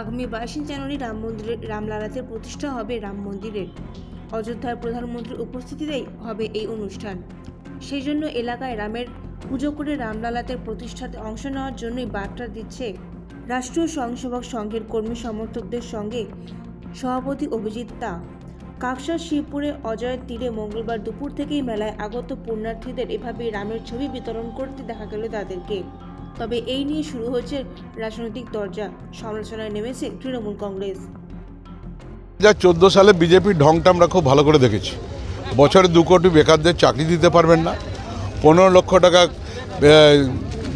আগামী বাইশে জানুয়ারি রাম মন্দিরের রামলালাতে প্রতিষ্ঠা হবে রাম মন্দিরের। অযোধ্যার প্রধানমন্ত্রীর উপস্থিতিতেই হবে এই অনুষ্ঠান। সেই জন্য এলাকায় রামের পুজো করে রামলালাতের প্রতিষ্ঠাতে অংশ নেওয়ার জন্যই বার্তা দিচ্ছে রাষ্ট্রীয় স্বয়ংসেবক সংঘের কর্মী সমর্থকদের সঙ্গে সভাপতি অভিজিৎ তা কাকসার শিবপুরে অজয়ের তীরে মঙ্গলবার দুপুর থেকেই মেলায় আগত পুণ্যার্থীদের এভাবে রামের ছবি বিতরণ করতে দেখা গেল তাদেরকে। তবে এই নিয়ে শুরু হয়েছে রাজনৈতিক দরজা। সমালোচনায় নেমেছে তৃণমূল কংগ্রেস। দু চোদ্দ সালে বিজেপির ঢংটা আমরা খুব ভালো করে দেখেছি। বছরে দু কোটি বেকারদের চাকরি দিতে পারবেন না। পনেরো লক্ষ টাকা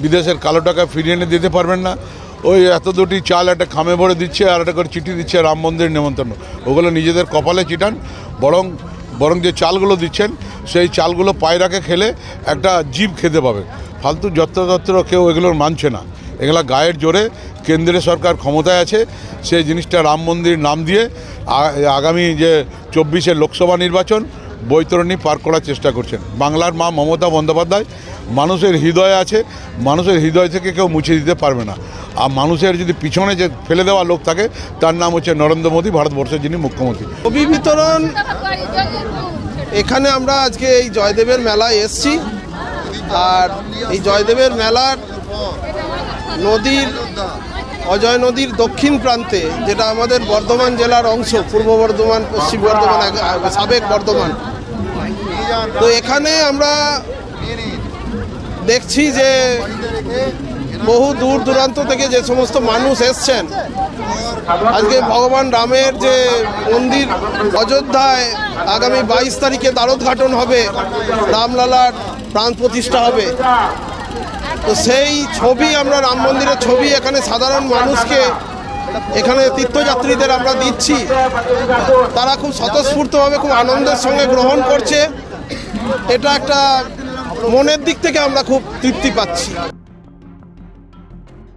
বিদেশের কালো টাকা ফিরিয়ে এনে দিতে পারবেন না। ওই এত দুটি চাল একটা খামে ভরে দিচ্ছে আর একটা করে চিঠি দিচ্ছে রাম মন্দির নেমন্তন্ন। ওগুলো নিজেদের কপালে চিটান। বরং বরং যে চালগুলো দিচ্ছেন, সেই চালগুলো পায়রাকে খেলে একটা জীব খেতে পাবে। ফালতু যত্রতত্র কেউ এগুলোর মানছে না। এগুলো গায়ের জোরে কেন্দ্রের সরকার ক্ষমতায় আছে, সেই জিনিসটা রাম মন্দির নাম দিয়ে আগামী যে চব্বিশে লোকসভা নির্বাচন, বৈতরণী পার করার চেষ্টা করছেন। বাংলার মা মমতা বন্দ্যোপাধ্যায় মানুষের হৃদয়ে আছে, মানুষের হৃদয় থেকে কেউ মুছে দিতে পারবে না। আর মানুষের যদি পিছনে যে ফেলে দেওয়া লোক থাকে, তার নাম হচ্ছে নরেন্দ্র মোদী, ভারতবর্ষের যিনি মুখ্যমন্ত্রী। ছবি বিতরণ, এখানে আমরা আজকে এই জয়দেবের মেলায় এসছি। আর এই জয়দেবের মেলার নদীর, অজয় নদীর দক্ষিণ প্রান্তে, যেটা আমাদের বর্ধমান জেলার অংশ, পূর্ব বর্ধমান, পশ্চিম বর্ধমান সাবেক বর্ধমান। তো এখানে আমরা দেখছি যে বহু দূর দূরান্ত থেকে যে সমস্ত মানুষ এসছেন। আজকে ভগবান রামের যে মন্দির অযোধ্যায় আগামী বাইশ তারিখে দ্বারোদ্ঘাটন হবে, রামলালার প্রাণ প্রতিষ্ঠা হবে। তো সেই ছবি আমরা রাম মন্দিরের ছবি এখানে সাধারণ মানুষকে এখানে তীর্থযাত্রীদের আমরা দিচ্ছি। তারা খুব স্বতঃস্ফূর্তভাবে খুব আনন্দের সঙ্গে গ্রহণ করছে। এটা একটা মনের দিক থেকে আমরা খুব তৃপ্তি পাচ্ছি।